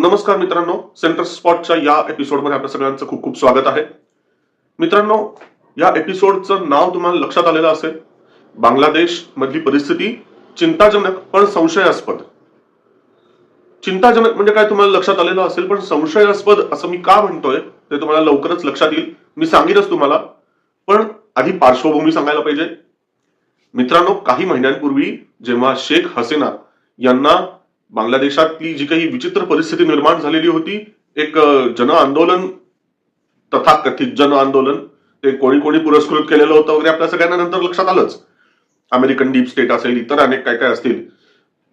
नमस्कार मित्रांनो सेंटर स्पॉटच्या या एपिसोडमध्ये आपल्या सगळ्यांचं खूप खूप स्वागत आहे. मित्रांनो या एपिसोडचं नाव तुम्हाला लक्षात आलेलं असेल. बांगलादेश मधली परिस्थिती चिंताजनक पण संशयास्पद. चिंताजनक म्हणजे काय तुम्हाला लक्षात आलेलं असेल पण संशयास्पद असं मी का म्हणतोय ते तुम्हाला लवकरच लक्षात येईल. मी सांगेनच तुम्हाला पण आधी पार्श्वभूमी सांगायला पाहिजे. मित्रांनो काही महिन्यांपूर्वी जेव्हा शेख हसीना यांना बांगलादेशातली जी काही विचित्र परिस्थिती निर्माण झालेली होती एक जन आंदोलन तथाकथित जन आंदोलन ते कोणी कोणी पुरस्कृत केलेलं होतं वगैरे आपल्या सगळ्यांना नंतर लक्षात आलंच. अमेरिकन डीप स्टेट असेल इतर अनेक काय काय असतील.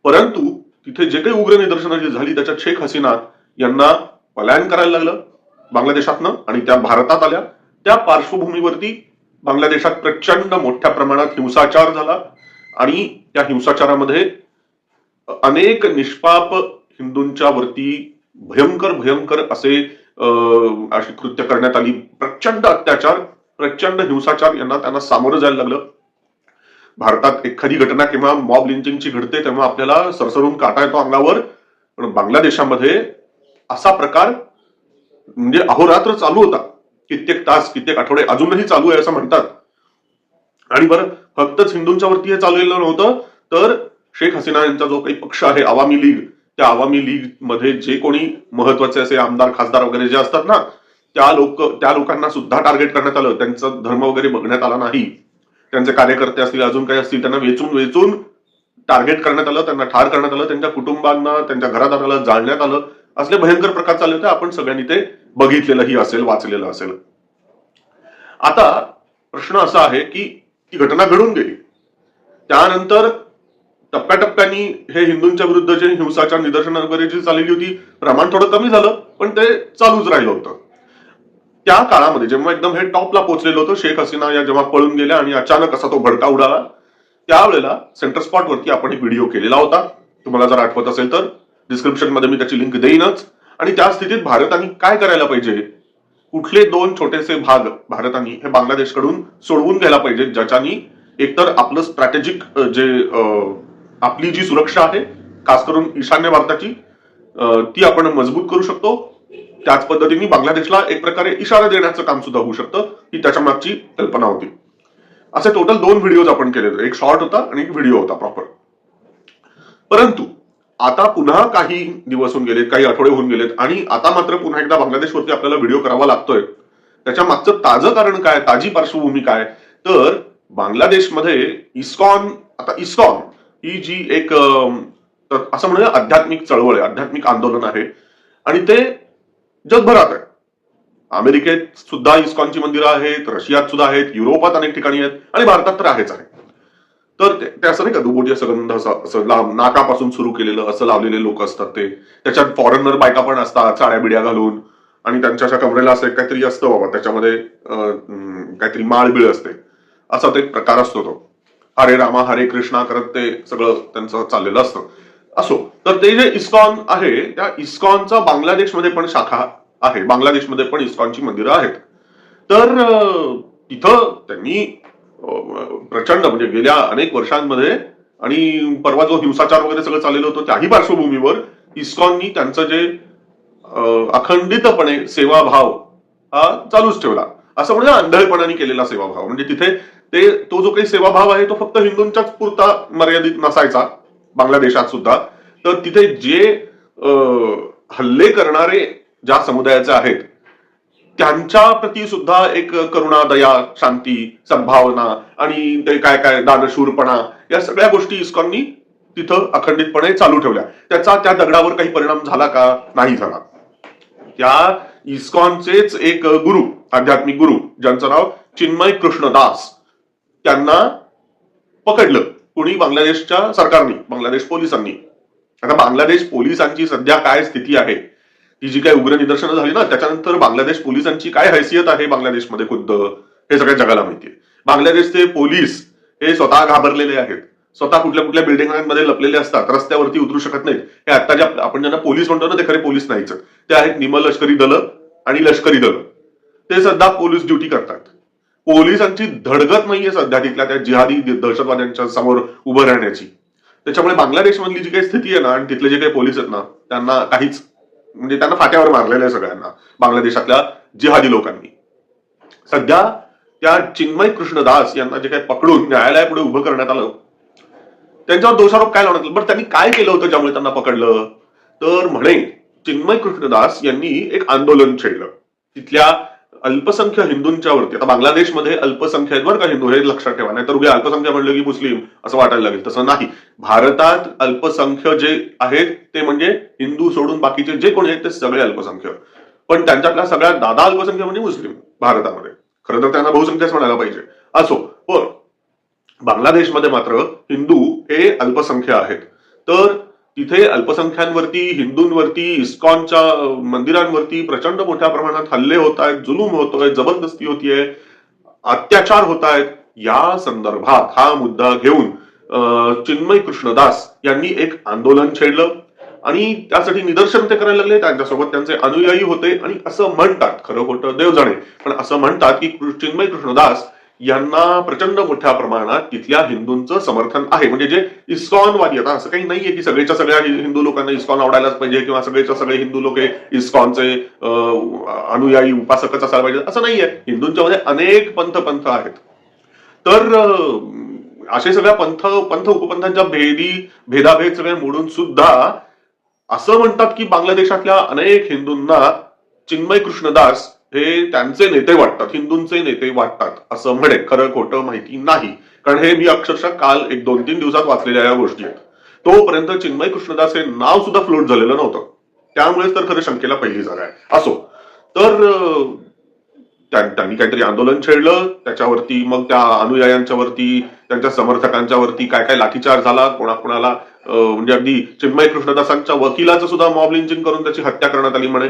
परंतु तिथे जे काही उग्र निदर्शनं जी झाली त्याच्यात शेख हसीना यांना पलायन करायला लागलं बांगलादेशातनं आणि त्या भारतात आल्या. त्या पार्श्वभूमीवरती बांगलादेशात प्रचंड मोठ्या प्रमाणात हिंसाचार झाला आणि त्या हिंसाचारामध्ये अनेक निष्पाप हिंदूंच्या वरती भयंकर भयंकर असे अं, अशी कृत्य करण्यात आली. प्रचंड अत्याचार प्रचंड हिंसाचार यांना त्यांना सामोरं जायला लागलं. भारतात एखादी घटना किंवा मॉब लिंचिंगची घडते तेव्हा आपल्याला सरसरून काटा येतो अंगावर. पण बांगलादेशामध्ये असा प्रकार म्हणजे अहोरात्र चालू होता. कित्येक तास कित्येक आठवडे अजूनही चालू आहे असं म्हणतात. आणि बरं फक्तच हिंदूंच्या वरती हे चाललेलं नव्हतं तर शेख हसीना यांचा जो काही पक्ष आहे आवामी लीग त्या आवामी लीगमध्ये जे कोणी महत्त्वाचे असे आमदार खासदार वगैरे जे असतात ना त्या लोक त्या लोकांना सुद्धा टार्गेट करण्यात आलं. त्यांचा धर्म वगैरे बघण्यात आला नाही. त्यांचे कार्यकर्ते असतील अजून काही असतील त्यांना वेचून वेचून टार्गेट करण्यात आलं त्यांना ठार करण्यात आलं त्यांच्या कुटुंबांना त्यांच्या घरादाराला जाळण्यात आलं. असले भयंकर प्रकार चालले होते आपण सगळ्यांनी ते बघितलेलंही असेल वाचलेलं असेल. आता प्रश्न असा आहे की ती घटना घडून गेली. त्यानंतर टप्प्याटप्प्याने हे हिंदूंच्या विरुद्ध जे हिंसाचार निदर्शनं वगैरे जी चाललेली होती. प्रमाण थोडं कमी झालं पण ते चालूच राहिलं होतं. त्या काळामध्ये जेव्हा एकदम हे टॉपला पोहोचलेलं होतं शेख हसीना या जेव्हा पळून गेल्या आणि अचानक असा तो भडका उडाला त्यावेळेला सेंटर स्पॉट वरती आपण एक व्हिडिओ केलेला होता. तुम्हाला जर आठवत असेल तर डिस्क्रिप्शनमध्ये मी त्याची लिंक देईनच. आणि त्या स्थितीत भारताने काय करायला पाहिजे? कुठले दोन छोटेसे भाग भारताने हे बांगलादेशकडून सोडवून घ्यायला पाहिजेत ज्याच्यानी एकतर आपलं स्ट्रॅटेजिक जे आपली जी सुरक्षा आहे खास करून ईशान्य भारताची ती आपण मजबूत करू शकतो. त्याच पद्धतीने बांगलादेशला एक प्रकारे इशारा देण्याचं काम सुद्धा होऊ शकतं ही त्याच्या मागची कल्पना होती. असे टोटल दोन व्हिडिओज आपण केले होते एक शॉर्ट होता आणि एक व्हिडिओ होता प्रॉपर परंतु आता पुन्हा काही दिवस होऊन गेलेत काही आठवडे होऊन गेलेत आणि आता मात्र पुन्हा एकदा बांगलादेशवरती आपल्याला व्हिडिओ करावा लागतोय. त्याच्या मागचं ताजं कारण काय ताजी पार्श्वभूमी काय? तर बांगलादेशमध्ये इस्कॉन आता इस्कॉन ही जी एक असं म्हणजे आध्यात्मिक चळवळ आहे आध्यात्मिक आंदोलन आहे. आणि ते जगभरात आहे. अमेरिकेत सुद्धा इस्कॉनची मंदिरं आहेत रशियात सुद्धा आहेत युरोपात अनेक ठिकाणी आहेत आणि भारतात तर आहेच आहे. तर ते असं नाही का दुबोटी सगंध असं असं लांब नाकापासून सुरू केलेलं असं लावलेले लोक असतात ते. त्याच्यात फॉरेनर बायका पण असतात साड्या बिड्या घालून. आणि त्यांच्या अशा कमरेला असं काहीतरी असतं बाबा त्याच्यामध्ये काहीतरी माळबिळ असते. असा तो एक प्रकार असतो तो. हरे रामा हरे कृष्णा करत ते सगळं त्यांचं चाललेलं असतं. असो तर ते जे इस्कॉन आहे त्या इस्कॉनचा बांगलादेशमध्ये पण शाखा आहे. बांगलादेशमध्ये पण इस्कॉनची मंदिरं आहेत. तर तिथं त्यांनी प्रचंड म्हणजे गेल्या अनेक वर्षांमध्ये आणि परवा जो हिंसाचार वगैरे सगळं चाललेलं होतं त्याही पार्श्वभूमीवर इस्कॉननी त्यांचं जे अखंडितपणे सेवाभाव हा चालूच ठेवला. असं म्हणजे आंधळेपणाने केलेला सेवाभाव. म्हणजे तिथे ते तो जो काही सेवाभाव आहे तो फक्त हिंदूंच्याच पुरता मर्यादित नसायचा बांगलादेशात सुद्धा. तर तिथे जे अं, हल्ले करणारे ज्या समुदायाचे आहेत त्यांच्या प्रती सुद्धा एक करुणा दया शांती सद्भावना आणि ते काय काय दानशूरपणा या सगळ्या गोष्टी इस्कॉननी तिथं अखंडितपणे चालू ठेवल्या. त्याचा त्या दगडावर काही परिणाम झाला का? नाही झाला. त्या इस्कॉनचेच एक गुरु आध्यात्मिक गुरु ज्यांचं नाव चिन्मय कृष्णदास त्यांना पकडलं. कुणी? बांगलादेशच्या सरकारने बांगलादेश पोलिसांनी. आता बांगलादेश पोलिसांची सध्या काय स्थिती आहे? ती जी काही उग्र निदर्शनं झाली ना त्याच्यानंतर बांगलादेश पोलिसांची काय हैसियत आहे बांगलादेशमध्ये खुद्द? हे सगळ्या जगाला माहितीये बांगलादेशचे पोलीस हे स्वतः घाबरलेले आहेत. स्वतः कुठल्या कुठल्या बिल्डिंगांमध्ये लपलेले असतात रस्त्यावरती उतरू शकत नाहीत. हे आता जे आपण ज्यांना पोलीस म्हणतो ना ते खरे पोलीस नाहीच. ते आहेत निम लष्करी दलं आणि लष्करी दलं. ते सध्या पोलीस ड्युटी करतात. पोलिसांची धडगत नाहीये सध्या तिथल्या त्या जिहादी दहशतवाद्यांच्या समोर उभं राहण्याची. त्याच्यामुळे बांगलादेशमधली जी काही स्थिती आहे ना आणि तिथले जे काही पोलीस आहेत ना त्यांना काहीच म्हणजे त्यांना फाट्यावर मारलेलं आहे सगळ्यांना बांगलादेशातल्या जिहादी लोकांनी. सध्या त्या चिन्मय कृष्णदास यांना जे काही पकडून न्यायालयापुढे उभं करण्यात आलं त्यांच्यावर दोषारोप काय लावण्यात आला? बरं त्यांनी काय केलं होतं ज्यामुळे त्यांना पकडलं? तर म्हणे चिन्मय कृष्णदास यांनी एक आंदोलन छेडलं. तिथल्या अल्पसंख्य हिंदूंच्या वरती. आता बांगलादेशमध्ये अल्पसंख्य आहेत बरं का हिंदू हे लक्षात ठेवा. नाही तर उद्या अल्पसंख्य म्हणलं की मुस्लिम असं वाटायला लागेल. तसं नाही. भारतात अल्पसंख्य जे आहेत ते म्हणजे हिंदू सोडून बाकीचे जे कोणी आहेत ते सगळे अल्पसंख्य. पण त्यांच्यातल्या सगळ्यात दादा अल्पसंख्य म्हणजे मुस्लिम भारतामध्ये. खरं तर त्यांना बहुसंख्याच म्हणायला पाहिजे. असो पण बांगलादेशमध्ये मात्र हिंदू हे अल्पसंख्य आहेत. तर तिथे अल्पसंख्यांवरती हिंदूंवरती इस्कॉनच्या मंदिरांवरती प्रचंड मोठ्या प्रमाणात हल्ले होत आहेत जुलूम होतोय जबरदस्ती होतीये अत्याचार होत आहेत. या संदर्भात हा मुद्दा घेऊन चिन्मय कृष्णदास यांनी एक आंदोलन छेडलं आणि त्यासाठी निदर्शन ते करायला लागले. त्यांच्यासोबत त्यांचे अनुयायी होते आणि असं म्हणतात. खरं खोटं देव जाणे पण असं म्हणतात की चिन्मय कृष्णदास यांना प्रचंड मोठ्या प्रमाणात तिथल्या हिंदूंचं समर्थन आहे. म्हणजे जे इस्कॉनवादी आता असं काही नाहीये की सगळ्याच्या सगळ्या हिंदू लोकांना इस्कॉन आवडायलाच पाहिजे किंवा सगळेच्या सगळे हिंदू लोक हे इस्कॉनचे अनुयायी उपासकच असायला पाहिजे. असं नाहीये. हिंदूंच्या मध्ये अनेक पंथ पंथ आहेत. तर असे सगळ्या पंथ पंथ उपपंथांच्या भेदी भेदाभेद सगळे मोडून सुद्धा असं म्हणतात की बांगलादेशातल्या अनेक हिंदूंना चिन्मय कृष्णदास हे त्यांचे नेते वाटतात हिंदूंचे नेते वाटतात असं म्हणे. खरं खोटं माहिती नाही. कारण हे मी अक्षरशः काल एक दोन तीन दिवसात वाचलेल्या या गोष्टी आहेत. तोपर्यंत चिन्मय कृष्णदास हे नाव सुद्धा फ्लोट झालेलं नव्हतं. त्यामुळेच तर खरं शंकेला पहिली जागा आहे. असो. तर त्यांनी काहीतरी आंदोलन छेडलं. त्याच्यावरती मग त्या अनुयायांच्या वरती त्यांच्या समर्थकांच्या वरती काय काय लाठीचार झाला कोणाकोणाला म्हणजे अगदी चिन्मय कृष्णदासांच्या वकिलाचं सुद्धा मॉब लिंचिंग करून त्याची हत्या करण्यात आली म्हणे.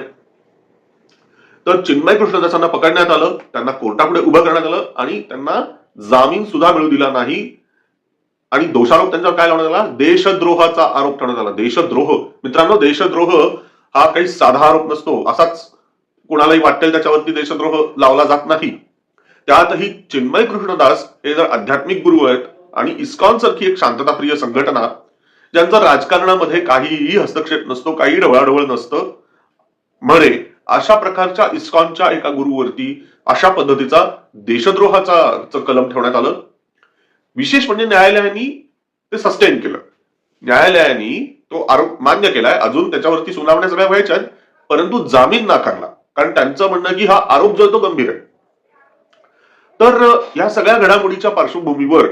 तर चिन्मय कृष्णदासांना पकडण्यात आलं त्यांना कोर्टापुढे उभं करण्यात आलं आणि त्यांना जामीन सुद्धा मिळू दिला नाही. आणि दोषारोप त्यांच्यावर काय लावण्यात आला? देशद्रोहाचा आरोप ठेवण्यात आला. देशद्रोह. मित्रांनो देशद्रोह हा काही साधा आरोप नसतो. असाच कुणालाही वाटेल त्याच्यावरती देशद्रोह लावला जात नाही. त्यातही चिन्मय कृष्णदास हे जर आध्यात्मिक गुरु आहेत आणि इस्कॉन सारखी एक शांतताप्रिय संघटना ज्यांचा राजकारणामध्ये काहीही हस्तक्षेप नसतो काही ढवळाढवळ नसतं म्हणे अशा प्रकारच्या इस्कॉनच्या एका गुरुवरती अशा पद्धतीचा देशद्रोहाचा कलम ठेवण्यात आलं. विशेष म्हणजे न्यायालयाने ते सस्टेन केलं. न्यायालयाने तो आरोप मान्य केलाय. अजून त्याच्यावरती सुनावण्या सगळ्या व्हायच्या आहेत, परंतु जामीन नाकारला. कारण त्यांचं म्हणणं की हा आरोप जो आहे तो गंभीर आहे. तर या सगळ्या घडामोडीच्या पार्श्वभूमीवर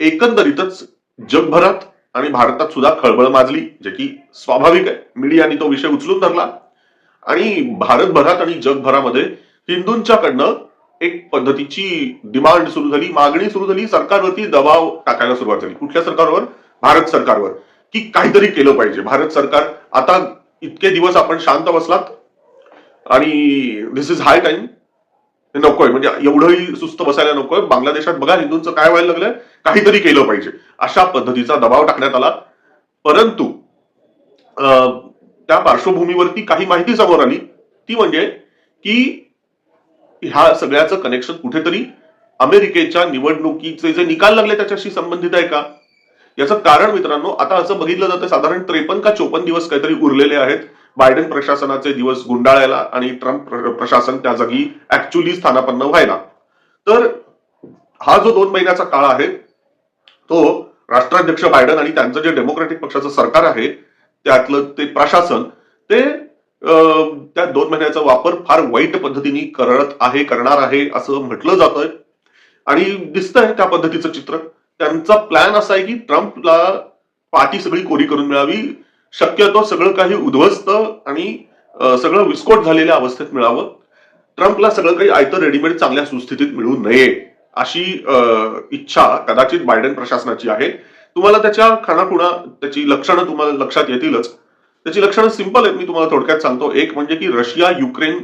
एकंदरीतच जगभरात आणि भारतात सुद्धा खळबळ माजली जे की स्वाभाविक आहे. मीडियाने तो विषय उचलून धरला. आणि भारतभरात आणि जगभरामध्ये हिंदूंच्याकडनं एक पद्धतीची डिमांड सुरू झाली मागणी सुरू झाली सरकारवरती दबाव टाकायला सुरुवात झाली. कुठल्या सरकारवर? भारत सरकारवर. की काहीतरी केलं पाहिजे. भारत सरकार आता इतके दिवस आपण शांत बसलात आणि दिस इज हाय टाइम नकोय. म्हणजे एवढंही सुस्त बसायला नकोय. बांगलादेशात बघा हिंदूंचं काय व्हायला लागलंय? काहीतरी केलं पाहिजे. अशा पद्धतीचा दबाव टाकण्यात आला. परंतु अं, त्या पार्श्वभूमीवरती काही माहिती समोर आली. ती म्हणजे की ह्या सगळ्याचं कनेक्शन कुठेतरी अमेरिकेच्या निवडणुकीचे जे निकाल लागले त्याच्याशी संबंधित आहे का? याचं कारण मित्रांनो आता असं बघितलं जातं साधारण त्रेपन्न का चोपन्न दिवस काहीतरी उरलेले आहेत. बायडन प्रशासनाचे दिवस गुंडाळायला आणि ट्रम्प प्रशासन त्या जागी ऍक्च्युली स्थानापन्न व्हायला. तर हा जो दोन महिन्याचा काळ आहे तो राष्ट्राध्यक्ष बायडन आणि त्यांचं जे डेमोक्रेटिक पक्षाचं सरकार आहे त्यातलं ते प्रशासन ते त्या दोन महिन्याचा वापर फार वाईट पद्धतीने करत आहे करणार आहे असं म्हटलं जातंय. आणि दिसतंय त्या पद्धतीचं चित्र. त्यांचा प्लॅन असा आहे की ट्रम्पला पाठी सगळी कोरी करून मिळावी शक्यतो सगळं काही उद्ध्वस्त आणि सगळं विस्फोट झालेल्या अवस्थेत मिळावं. ट्रम्पला सगळं काही आयतं रेडीमेड चांगल्या सुस्थितीत मिळू नये अशी इच्छा कदाचित बायडन प्रशासनाची आहे. तुम्हाला त्याच्या खाणाखुणा त्याची लक्षणं तुम्हाला लक्षात येतीलच. त्याची लक्षणं सिंपल आहेत मी तुम्हाला थोडक्यात सांगतो. एक म्हणजे की रशिया युक्रेन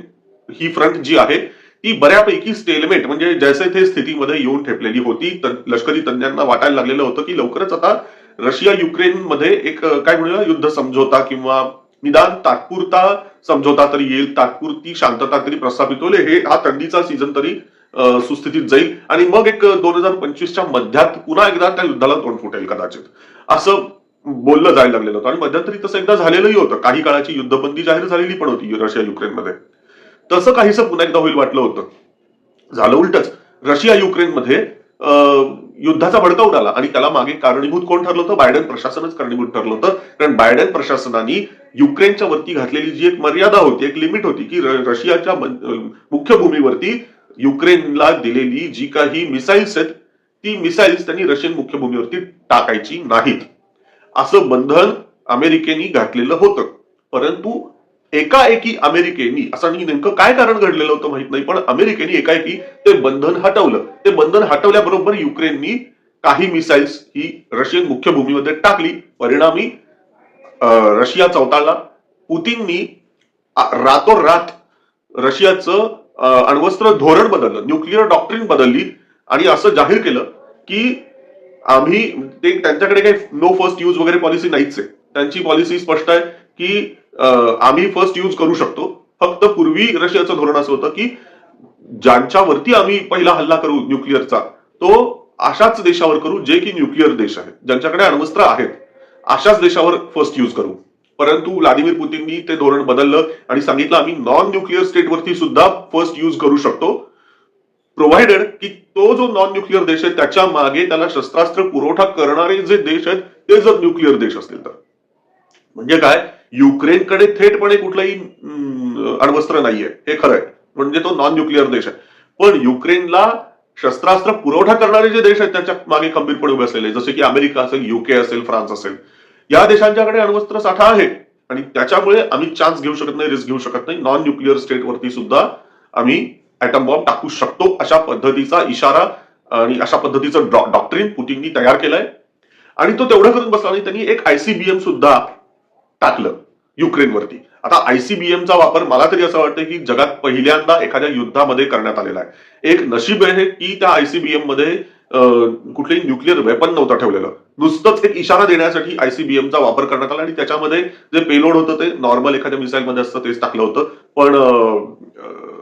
ही फ्रंट जी आहे ती बऱ्यापैकी स्टेलमेट म्हणजे जैसे थे स्थितीमध्ये येऊन ठेपलेली होती. लष्करी तज्ञांना वाटायला लागलेलं होतं की लवकरच आता रशिया युक्रेन मध्ये एक काय म्हणूया युद्ध समझोता किंवा निदान तात्पुरता समझोता तरी येईल तात्पुरती शांतता तरी प्रस्थापित होईल. हे हा थंडीचा सीझन तरी सुस्थितीत जाईल. आणि मग एक दोन हजार पंचवीसच्या मध्यात पुन्हा एकदा त्या युद्धाला तोंड फुटेल कदाचित. असं बोललं जायला लागलेलं होतं. आणि मध्यंतरी तसं एकदा झालेलंही होतं. काही काळाची युद्धबंदी जाहीर झालेली पण होती रशिया युक्रेनमध्ये तसं काहीसं पुन्हा एकदा होईल वाटलं होतं. झालं उलटच. रशिया युक्रेनमध्ये अं, युद्धाचा भडका उडाला. आणि त्याला मागे कारणीभूत कोण ठरलं होतं? बायडन प्रशासनच कारणीभूत ठरलं होतं. कारण बायडन प्रशासनाने युक्रेनच्या वरती घातलेली जी एक मर्यादा होती एक लिमिट होती की रशियाच्या मुख्य भूमीवरती युक्रेनला दिलेली जी काही मिसाईल्स आहेत ती मिसाईल्स त्यांनी रशियन मुख्य भूमीवरती टाकायची नाहीत. असं बंधन अमेरिकेने घातलेलं होतं. परंतु एकाएकी अमेरिकेनी असं नेमकं काय कारण घडलेलं होतं माहीत नाही पण अमेरिकेने एकाएकी ते बंधन हटवलं. ते बंधन हटवल्याबरोबर युक्रेननी काही मिसाईल्स ही रशियन मुख्य भूमीमध्ये टाकली. परिणामी रशिया चौताळला पुतीननी रातोरात रशियाचं अण्वस्त्र धोरण बदललं न्यूक्लिअर डॉक्ट्रिन बदलली आणि असं जाहीर केलं की आम्ही ते त्यांच्याकडे काही नो फर्स्ट यूज वगैरे पॉलिसी नाहीच आहे त्यांची पॉलिसी स्पष्ट आहे की आम्ही फर्स्ट यूज करू शकतो. फक्त पूर्वी रशियाचं धोरण असं होतं की ज्यांच्यावरती आम्ही पहिला हल्ला करू न्यूक्लिअरचा तो अशाच देशावर करू जे की न्यूक्लिअर देश आहेत. ज्यांच्याकडे अण्वस्त्र आहेत अशाच देशावर फर्स्ट यूज करू. परंतु व्लादिमीर पुतीननी ते धोरण बदललं आणि सांगितलं आम्ही नॉन न्यूक्लिअर स्टेटवरती सुद्धा फर्स्ट यूज करू शकतो. प्रोव्हाइडेड की तो जो नॉन न्यूक्लिअर देश आहे त्याच्यामागे त्याला शस्त्रास्त्र पुरवठा करणारे जे देश आहेत ते जर न्यूक्लिअर देश असतील तर. म्हणजे काय? युक्रेनकडे थेटपणे कुठलंही अण्वस्त्र नाहीये. हे खरं आहे म्हणजे तो नॉन न्यूक्लिअर देश आहे. पण युक्रेनला शस्त्रास्त्र पुरवठा करणारे जे देश आहेत त्याच्यामागे खंबीरपणे उभे असलेले जसे की अमेरिका असेल युके असेल फ्रान्स असेल या देशांच्याकडे अण्वस्त्र साठा आहे. आणि त्याच्यामुळे आम्ही चान्स घेऊ शकत नाही रिस्क घेऊ शकत नाही. नॉन न्यूक्लिअर स्टेटवरती सुद्धा आम्ही ॲटम बॉम्ब टाकू शकतो अशा पद्धतीचा इशारा आणि अशा पद्धतीचं डॉक्टरीन पुतीननी तयार केलंय. आणि तो तेवढं करून बसला आणि त्यांनी एक आयसीबीएम सुद्धा टाकलं युक्रेनवरती. आता आयसीबीएमचा वापर मला तरी असं वाटतं की जगात पहिल्यांदा एखाद्या युद्धामध्ये करण्यात आलेला आहे. एक नशीब आहे की त्या आयसीबीएममध्ये अं, कुठलंही न्यूक्लिअर वेपन नव्हतं ठेवलेलं. नुसतंच एक इशारा देण्यासाठी आयसीबीएमचा वापर करण्यात आला आणि त्याच्यामध्ये जे पेलोड होतं ते नॉर्मल एखाद्या मिसाईल मध्ये असतं तेच टाकलं होतं. पण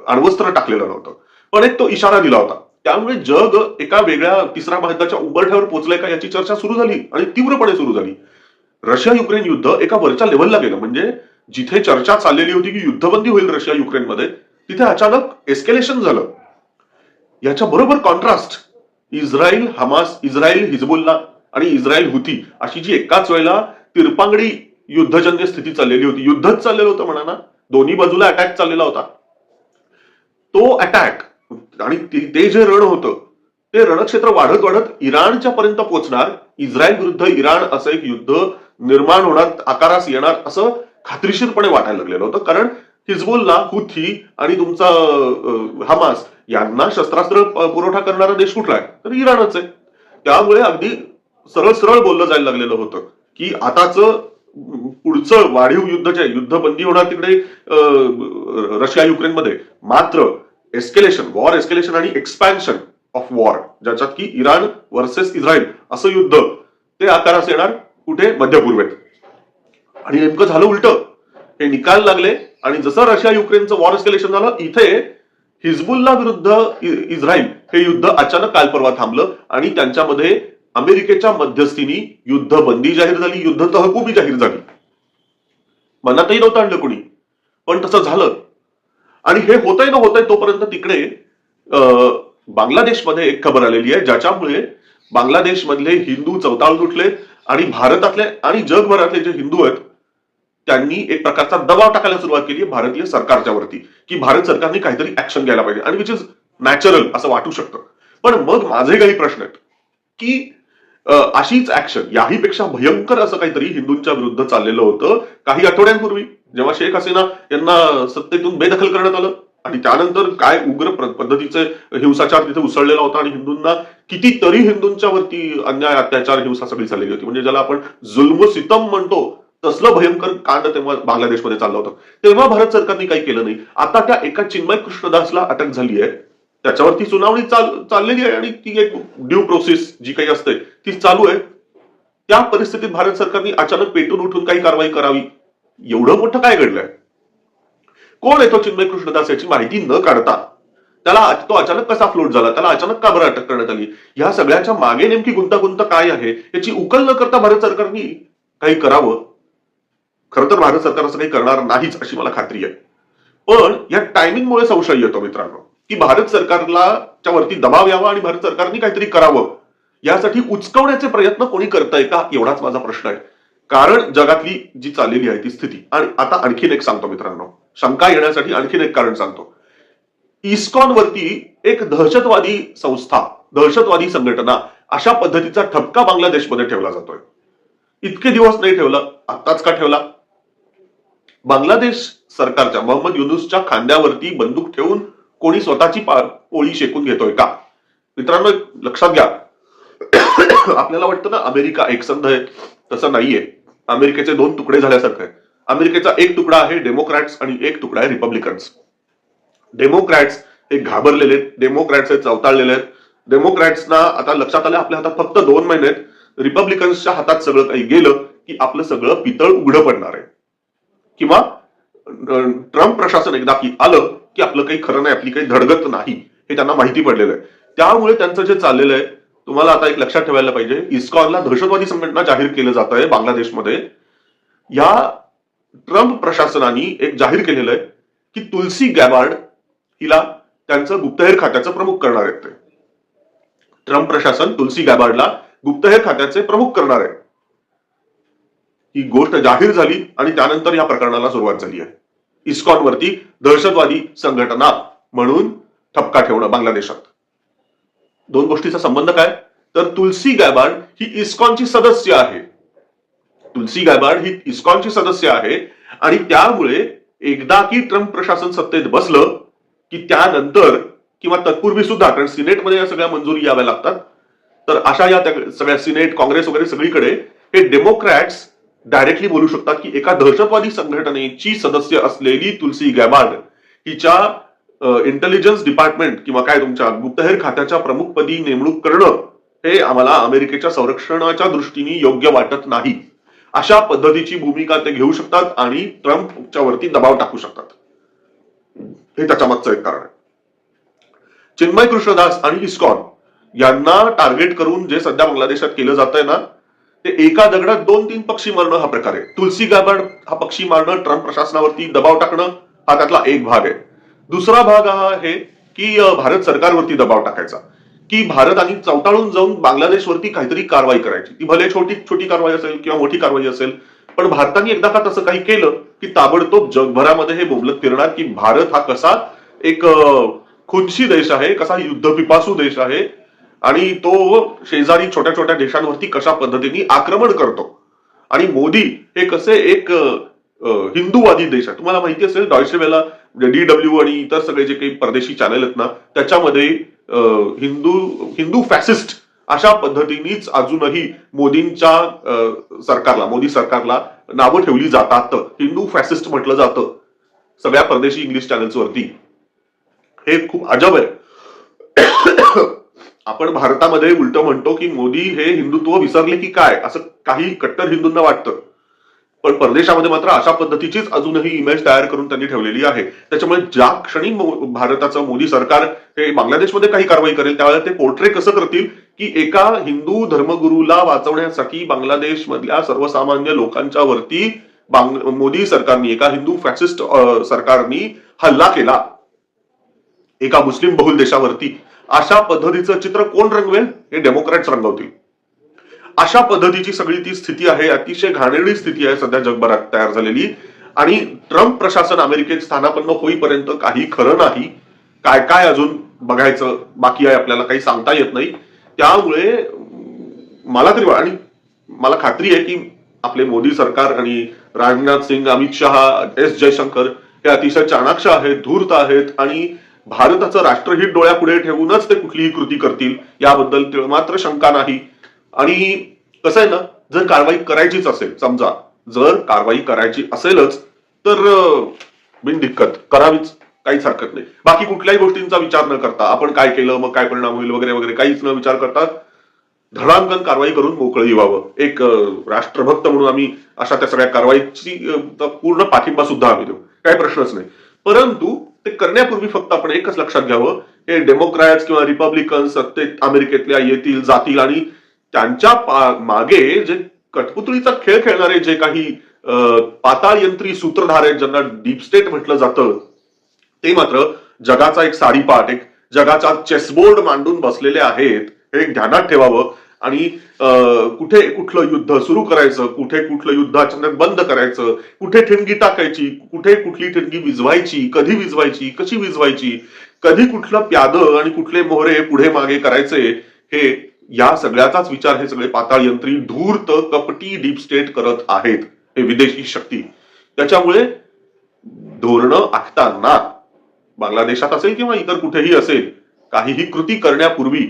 अण्वस्त्र टाकलेलं नव्हतं. पण एक तो इशारा दिला होता. त्यामुळे जग एका वेगळ्या तिसऱ्या महायुद्धाच्या उंबरठ्यावर पोहोचलंय का याची चर्चा सुरू झाली आणि तीव्रपणे सुरू झाली. रशिया युक्रेन युद्ध एका वरच्या लेव्हलला गेलं. म्हणजे जिथे चर्चा चाललेली होती की युद्धबंदी होईल रशिया युक्रेनमध्ये तिथे अचानक एस्केलेशन झालं. याच्या बरोबर contrast Israel Hamas Israel Hezbollah आणि इस्रायल हुती अशी जी एकाच वेळेला तिरपांगडी युद्धजन्य स्थिती चाललेली होती. युद्धच चाललेलं होतं म्हणा ना. दोन्ही बाजूला अटॅक चाललेला होता. तो अटॅक आणि ते ते जे रण होतं ते रणक्षेत्र वाढत वाढत इराणच्या पर्यंत पोहोचणार इस्रायल विरुद्ध इराण असं एक युद्ध निर्माण होणार आकारास येणार असं खात्रीशीरपणे वाटायला लागलेलं होतं. कारण हिजबुल्ला हुथी आणि तुमचा हमास यांना शस्त्रास्त्र पुरवठा करणारा देश कुठला आहे? तर इराणच आहे. त्यामुळे अगदी सरळ सरळ बोललं जायला लागलेलं होतं की आताच पुढचं वाढीव युद्ध आहे, युद्धबंदी होणार तिकडे रशिया युक्रेनमध्ये. मात्र एस्केलेशन वॉर एस्केलेशन आणि एक्सपॅन्शन ऑफ वॉर ज्याच्यात की इराण वर्सेस इस्रायल असं युद्ध ते आकारास येणार. कुठे? मध्य पूर्वेत आणि नेमकं झालं उलट. हे निकाल लागले आणि जसं रशिया युक्रेनचं वॉर एस्केलेशन झालं इथे हिजबुल्ला विरुद्ध इस्रायल हे युद्ध अचानक काल परवा थांबलं आणि त्यांच्यामध्ये अमेरिकेच्या मध्यस्थीनी युद्ध बंदी जाहीर झाली युद्ध तहकुबी जाहीर झाली. मनातही नव्हतं आणलं कोणी. पण तसं झालं. आणि हे होतंय ना होतंय तोपर्यंत तिकडे अं, बांगलादेशमध्ये एक खबर आलेली आहे ज्याच्यामुळे बांगलादेशमधले हिंदू चवताळ उठले आणि भारतातले आणि जगभरातले जे हिंदू आहेत त्यांनी एक प्रकारचा दबाव टाकायला सुरुवात केली भारतीय सरकारच्या वरती की भारत सरकारने काहीतरी ऍक्शन घ्यायला पाहिजे. आणि विच इज नॅचरल असं वाटू शकतं. पण मग माझे काही प्रश्न आहेत की अशीच ऍक्शन याहीपेक्षा भयंकर असं काहीतरी हिंदूंच्या विरुद्ध चाललेलं होतं काही आठवड्यांपूर्वी जेव्हा शेख हसीना यांना सत्तेतून बेदखल करण्यात आलं. आणि त्यानंतर काय उग्र पद्धतीचे हिंसाचार तिथे उसळलेला होता आणि हिंदूंना कितीतरी हिंदूंच्या वरती अन्याय अत्याचार हिंसा सगळी चाललेली होती. म्हणजे ज्याला आपण जुल्म सितम म्हणतो तसलं भयंकर कांड तेव्हा बांगलादेशमध्ये चाललं होतं. तेव्हा भारत सरकारने काही केलं नाही. आता त्या एका चिन्मय कृष्णदासला अटक झाली आहे. त्याच्यावरती सुनावणी चाल चाललेली आहे आणि ती एक ड्यू प्रोसेस जी काही असते ती चालू आहे. त्या परिस्थितीत भारत सरकारने अचानक पेटून उठून काही कारवाई करावी. एवढं मोठं काय घडलंय? कोण आहे तो चिन्मय कृष्णदास याची माहिती न काढता? त्याला तो अचानक कसा फ्लोट झाला? त्याला अचानक का बरं अटक करण्यात आली? ह्या सगळ्याच्या मागे नेमकी गुंतागुंत काय आहे? याची उकल न करता भारत सरकारने काही करावं? खरं तर भारत सरकार असं काही करणार नाहीच अशी मला खात्री आहे. पण या टायमिंगमुळे संशय येतो मित्रांनो की भारत सरकारला च्या वरती दबाव यावा आणि भारत सरकारने काहीतरी करावं? यासाठी उचकवण्याचे प्रयत्न कोणी करताय का? एवढाच माझा प्रश्न आहे. कारण जगातली जी चाललेली आहे ती स्थिती. आणि आता आणखीन एक सांगतो मित्रांनो. शंका येण्यासाठी आणखीन एक कारण सांगतो. इस्कॉन वरती एक दहशतवादी संस्था दहशतवादी संघटना अशा पद्धतीचा ठपका बांगलादेशमध्ये ठेवला जातोय. इतके दिवस नाही ठेवला आत्ताच का ठेवला? बांगलादेश सरकारच्या मोहम्मद युनुसच्या खांद्यावरती बंदूक ठेवून कोणी स्वतःची पा- पोळी शेकून घेतोय का? मित्रांनो एक लक्षात घ्या. आपल्याला वाटतं ना अमेरिका एकसंध आहे तसं नाहीये. अमेरिकेचे दोन तुकडे झाल्यासारखं आहे. अमेरिकेचा एक तुकडा आहे डेमोक्रॅट्स आणि एक तुकडा आहे रिपब्लिकन्स. डेमोक्रॅट्स हे घाबरलेले आहेत डेमोक्रॅट्स हे चवताळलेले आहेत. डेमोक्रॅट्सना आता लक्षात आलं आपल्या हातात फक्त दोन महिने आहेत. रिपब्लिकन्सच्या हातात सगळं काही गेलं की आपलं सगळं पितळ उघडं पडणार आहे. किंवा ट्रम्प प्रशासन एकदा की आलं की आपलं काही खरं नाही आपली काही धडगत नाही हे त्यांना माहिती पडलेलं आहे. त्यामुळे त्यांचं जे चाललेलं आहे तुम्हाला आता एक लक्षात ठेवायला पाहिजे इस्कॉनला दहशतवादी संघटना जाहीर केलं जात आहे बांगलादेशमध्ये. या ट्रम्प प्रशासनाने एक जाहीर केलेलं आहे की तुलसी गॅबार्ड हिला त्यांचं गुप्तहेर खात्याचं प्रमुख करणार आहेत ते. ट्रम्प प्रशासन तुलसी गॅबार्डला गुप्तहेर खात्याचे प्रमुख करणार आहे. ही गोष्ट जाहीर झाली आणि त्यानंतर या प्रकरणाला सुरुवात झाली आहे. इस्कॉनवरती दहशतवादी संघटना म्हणून ठपका ठेवणं बांगलादेशात. दोन गोष्टीचा संबंध काय? तर तुलसी गॅबार्ड ही इस्कॉनची सदस्य आहे. तुलसी गॅबार्ड ही इस्कॉनची सदस्य आहे. आणि त्यामुळे एकदा की ट्रम्प प्रशासन सत्तेत बसलं की त्यानंतर किंवा तत्पूर्वी सुद्धा कारण सिनेटमध्ये या सगळ्या मंजुरी याव्या लागतात तर अशा या सगळ्या सिनेट काँग्रेस वगैरे सगळीकडे हे डेमोक्रॅट्स डायरेक्टली बोलू शकतात की एका दहशतवादी संघटनेची सदस्य असलेली तुलसी गॅबार्ड हिच्या इंटेलिजन्स डिपार्टमेंट किंवा काय तुमच्या गुप्तहेर खात्याच्या प्रमुखपदी नेमणूक करणं हे आम्हाला अमेरिकेच्या संरक्षणाच्या दृष्टीने योग्य वाटत नाही. अशा पद्धतीची भूमिका ते घेऊ शकतात आणि ट्रम्पच्या वरती दबाव टाकू शकतात. हे त्याच्या मागचं एक कारण आहे. चिन्मय कृष्णदास आणि इस्कॉन यांना टार्गेट करून जे सध्या बांगलादेशात केलं जात आहे ना ते एका दगडात दोन तीन पक्षी मारणं हा प्रकार आहे. तुलसी गाबड हा पक्षी मारणं ट्रम्प प्रशासनावरती दबाव टाकणं हा त्यातला एक भाग आहे. दुसरा भाग हा आहे की भारत सरकारवरती दबाव टाकायचा. की भारताने चौताळून जाऊन बांगलादेशवरती काहीतरी कारवाई करायची. ती भले छोटी छोटी कारवाई असेल किंवा मोठी कारवाई असेल पण भारताने एकदा का तसं काही केलं की ताबडतोब जगभरामध्ये हे बोबलत फिरणार की भारत हा कसा एक खुनशी देश आहे कसा युद्धपिपासू देश आहे आणि तो शेजारी छोट्या छोट्या देशांवरती कशा पद्धतीने आक्रमण करतो. आणि मोदी हे कसे एक हिंदूवादी देश आहे. तुम्हाला माहिती असेल डॉयशे वेला डी डब्ल्यू आणि इतर सगळे जे काही परदेशी चॅनल आहेत ना त्याच्यामध्ये हिंदू हिंदू फॅसिस्ट अशा पद्धतीनेच अजूनही मोदींच्या सरकारला मोदी सरकारला नावं ठेवली जातात. हिंदू फॅसिस्ट म्हटलं जातं. सगळ्या परदेशी इंग्लिश चॅनल्सवरती हे खूप अजब आहे. आपण भारतामध्ये उलट म्हणतो की मोदी हे हिंदुत्व विसरले की काय? असं काही कट्टर हिंदूंना वाटतं. पण परदेशामध्ये मात्र अशा पद्धतीचीच अजूनही इमेज तयार करून त्यांनी ठेवलेली आहे. त्याच्यामुळे ज्या क्षणी भारताचं मोदी सरकार हे बांगलादेशमध्ये काही कारवाई करेल त्यावेळेला ते पोर्ट्रे कसं करतील? की एका हिंदू धर्मगुरूला वाचवण्यासाठी बांगलादेश मधल्या सर्वसामान्य लोकांच्या वरती मोदी सरकारनी एका हिंदू फॅसिस्ट सरकारनी हल्ला केला. एका मुस्लिम बहुल देशावरती. अशा पद्धतीचं चित्र कोण रंगवेल? हे डेमोक्रॅट्स रंगवतील. अशा पद्धतीची सगळी ती स्थिती आहे अतिशय घाणेरडी स्थिती आहे सध्या जगभरात तयार झालेली. आणि ट्रम्प प्रशासन अमेरिकेत स्थानापन्न होईपर्यंत काही खरं नाही. काय काय अजून बघायचं बाकी आहे आपल्याला काही सांगता येत नाही. त्यामुळे मला तरी वा- आणि मला खात्री आहे की आपले मोदी सरकार आणि राजनाथ सिंग अमित शहा एस जयशंकर हे अतिशय चाणाक्ष आहेत धूर्त आहेत आणि भारताचं राष्ट्रहित डोळ्यापुढे ठेवूनच ते कुठलीही कृती करतील याबद्दल मात्र शंका नाही. आणि कसं आहे ना जर कारवाई करायचीच असेल समजा जर कारवाई करायची असेलच तर बिन बिनदिक्कत करावीच काहीच हरकत नाही. बाकी कुठल्याही गोष्टींचा विचार न करता आपण काय केलं मग काय परिणाम होईल वगैरे वगैरे काहीच न विचार करता धडांकन कारवाई करून मोकळं व्हावं. एक राष्ट्रभक्त म्हणून आम्ही अशा त्या सगळ्या कारवाईची पूर्ण पाठिंबा सुद्धा आम्ही देऊ. काही प्रश्नच नाही. परंतु ते करण्यापूर्वी फक्त आपण एकच लक्षात घ्यावं हे डेमोक्रॅट्स किंवा रिपब्लिकन सत्तेत अमेरिकेतल्या येतील जातील आणि त्यांच्या मागे जे कठपुतळीचा खेळ खेळणारे जे काही पाताळयंत्री पाताळ यंत्री सूत्रधार आहेत ज्यांना डीप स्टेट म्हटलं जातं ते मात्र जगाचा एक साडीपाठ एक जगाचा चेसबोर्ड मांडून बसलेले आहेत हे एक ध्यानात ठेवावं. आणि कुठे कुठलं युद्ध सुरू करायचं कुठे कुठलं युद्ध अचानक बंद करायचं कुठे ठिणगी टाकायची कुठे कुठली ठिणगी विजवायची कधी विजवायची कशी विझवायची कधी कुठलं प्याद आणि कुठले मोहरे पुढे मागे करायचे हे या सगळ्याचाच विचार हे सगळे पाताळ यंत्री धूर्त कपटी डीप स्टेट करत आहेत. हे विदेशी शक्ती. त्याच्यामुळे धोरणं आखताना बांगलादेशात असेल किंवा इतर कुठेही असेल काहीही कृती करण्यापूर्वी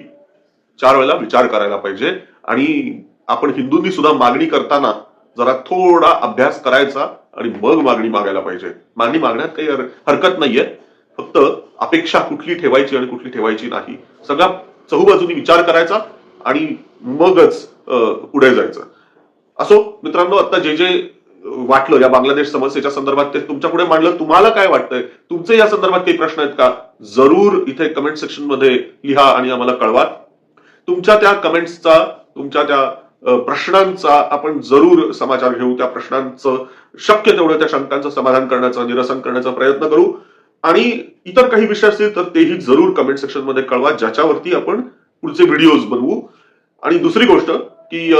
चार वेळेला विचार करायला पाहिजे. आणि आपण हिंदूंनी सुद्धा मागणी करताना जरा थोडा अभ्यास करायचा आणि मग मागणी मागायला पाहिजे. मागणी मागण्यात काही हरकत नाहीये. फक्त अपेक्षा कुठली ठेवायची आणि कुठली ठेवायची नाही. सगळा चहूबाजूनी विचार करायचा. आणि मगच अं, पुढे जायचं. असो मित्रांनो आता जे जे वाटलं या बांगलादेश समस्येच्या संदर्भात ते तुमच्यापुढे मांडलं. तुम्हाला काय वाटतंय? तुमचे या संदर्भात काही प्रश्न आहेत का? जरूर इथे कमेंट सेक्शनमध्ये लिहा आणि आम्हाला कळवा. तुमच्या त्या कमेंट्सचा तुमच्या त्या प्रश्नांचा आपण जरूर समाचार घेऊ. त्या प्रश्नांचं शक्य तेवढं त्या शंकांचं समाधान करण्याचा निरसन करण्याचा प्रयत्न करू. आणि इतर काही विषय असतील तर तेही जरूर कमेंट सेक्शनमध्ये कळवा ज्याच्यावरती आपण पुढचे व्हिडिओज बनवू. आणि दुसरी गोष्ट की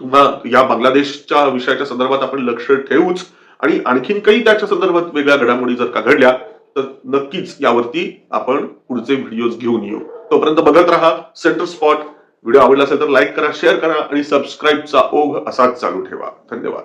तुम्हा या बांगलादेशच्या विषयाच्या संदर्भात आपण लक्ष ठेवूच आणि आणखीन काही त्याच्या संदर्भात वेगळ्या घडामोडी जर का घडल्या तर नक्कीच यावरती आपण पुढचे व्हिडिओज घेऊन येऊ. तोपर्यंत बघत राहा सेंटर स्पॉट व्हिडिओ आवडला असेल तर लाईक करा शेअर करा आणि सबस्क्राईबचा ओघ असाच चालू ठेवा. धन्यवाद.